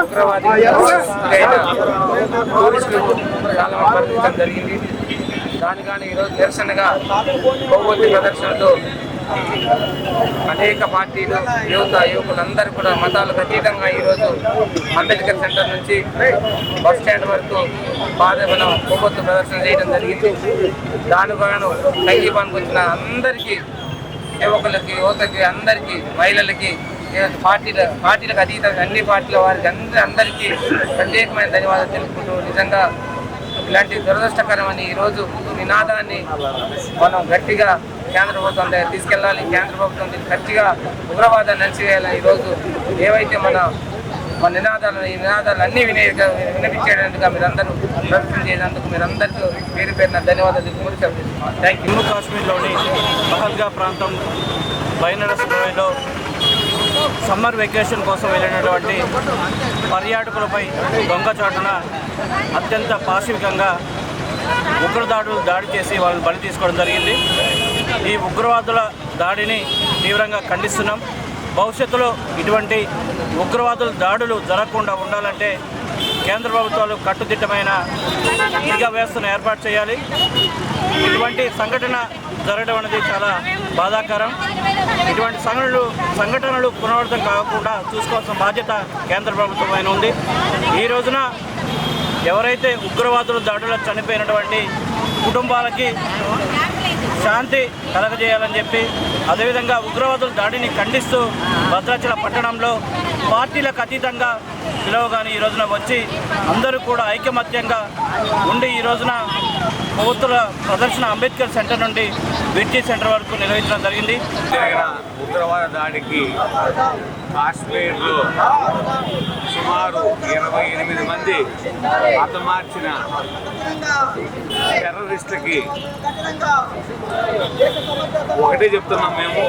ఉగ్రవాది చాలా మంది జరిగింది దాని కానీ ఈరోజు నిరసనగా కొవ్వొత్తి ప్రదర్శనతో అనేక పార్టీలు యువత యువకులందరూ కూడా మతాలకు అతీతంగా ఈరోజు అంబేద్కర్ సెంటర్ నుంచి బస్ స్టాండ్ వరకు పాదబలం కొవ్వొత్తు ప్రదర్శన చేయడం జరిగింది. దాని గాను సంగీపానికి వచ్చిన అందరికీ యువకులకి యువతకి అందరికీ మహిళలకి పార్టీల పార్టీలకు అతీతంగా అన్ని పార్టీల వారికి అందరి అందరికీ ప్రత్యేకమైన ధన్యవాదాలు తెలుపుకుంటూ నిజంగా ఇలాంటి దురదృష్టకరమని ఈరోజు ఈ నినాదాన్ని మనం గట్టిగా కేంద్ర ప్రభుత్వం దగ్గర తీసుకెళ్ళాలి. కేంద్ర ప్రభుత్వం దీన్ని గట్టిగా ఉగ్రవాదాన్ని అణచివేయాలని ఈరోజు ఏవైతే మన మన నినాదాలు ఈ నినాదాలు అన్ని వినే వినిపించేటట్టుగా మీరందరూ ప్రదర్శన చేసినందుకు మీరందరికీ పేరు పేరున ధన్యవాదాలు తెలుపుకుంటూ సెలవు థ్యాంక్ యూ. జమ్మూ కాశ్మీర్లోని పహల్గా ప్రాంతం బైనరస్లో సమ్మర్ వెకేషన్ కోసం వెళ్ళినటువంటి పర్యాటకులపై దొంగచాటున అత్యంత పాశవికంగా ఉగ్రదాడులు దాడి చేసి వాళ్ళని బలి తీసుకోవడం జరిగింది. ఈ ఉగ్రవాదుల దాడిని తీవ్రంగా ఖండిస్తున్నాం. భవిష్యత్తులో ఇటువంటి ఉగ్రవాదుల దాడులు జరగకుండా ఉండాలంటే కేంద్ర ప్రభుత్వాలు కట్టుదిట్టమైన నిఘా వ్యవస్థను ఏర్పాటు చేయాలి. ఇటువంటి సంఘటన జరగడం అనేది చాలా బాధాకరం. ఇటువంటి సంఘటనలు సంఘటనలు పునరావృతం కాకుండా చూసుకోవాల్సిన బాధ్యత కేంద్ర ప్రభుత్వం పైన ఉంది. ఈ రోజున ఎవరైతే ఉగ్రవాదుల దాడుల్లో చనిపోయినటువంటి కుటుంబాలకి శాంతి కలగజేయాలని చెప్పి అదేవిధంగా ఉగ్రవాదుల దాడిని ఖండిస్తూ భద్రాచల పట్టణంలో పార్టీలకు అతీతంగా పిలవగానే ఈ రోజున వచ్చి అందరూ కూడా ఐకమత్యంగా ఉండి ఈ రోజున ప్రభుత్వ ప్రదర్శన అంబేద్కర్ సెంటర్ నుండి బ్రిడ్జి సెంటర్ వరకు నిర్వహించడం జరిగింది. ఉగ్రవాద దాడికి కాశ్మీర్లో సుమారు ఇరవై ఎనిమిది మంది హతమార్చిన టెర్రరిస్టులకి ఒకటే చెప్తున్నాం మేము.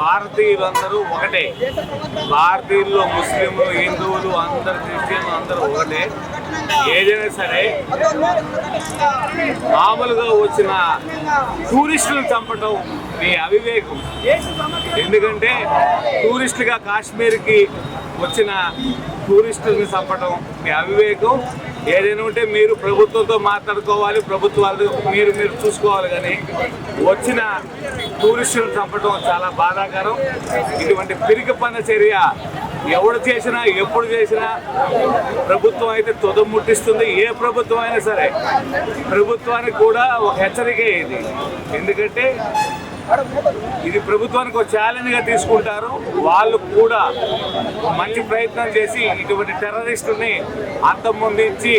భారతీయులందరూ ఒకటే. భారతీయుల్లో ముస్లింలు హిందువులు అందరు క్రిస్టియన్లు అందరూ ఒకటే. ఏదైనా సరే మామూలుగా వచ్చిన టూరిస్టులు చంపడం మీ అవివేకం. ఎందుకంటే టూరిస్టుగా కాశ్మీర్కి వచ్చిన టూరిస్టుల్ని చంపడం మీ అవివేకం. ఏదైనా ఉంటే మీరు ప్రభుత్వంతో మాట్లాడుకోవాలి ప్రభుత్వాలు మీరు మీరు చూసుకోవాలి కానీ వచ్చిన టూరిస్టులను చంపడం చాలా బాధాకరం. ఇటువంటి పిరికి పన్న చర్య ఎవడు చేసినా ఎప్పుడు చేసినా ప్రభుత్వం అయితే తుదముట్టిస్తుంది. ఏ ప్రభుత్వం అయినా సరే ప్రభుత్వానికి కూడా ఒక హెచ్చరిక ఇది. ఎందుకంటే ఇది ప్రభుత్వానికి ఒక ఛాలెంజ్గా తీసుకుంటారు. వాళ్ళు కూడా మంచి ప్రయత్నం చేసి ఇటువంటి టెర్రరిస్టుని అంతమొందించి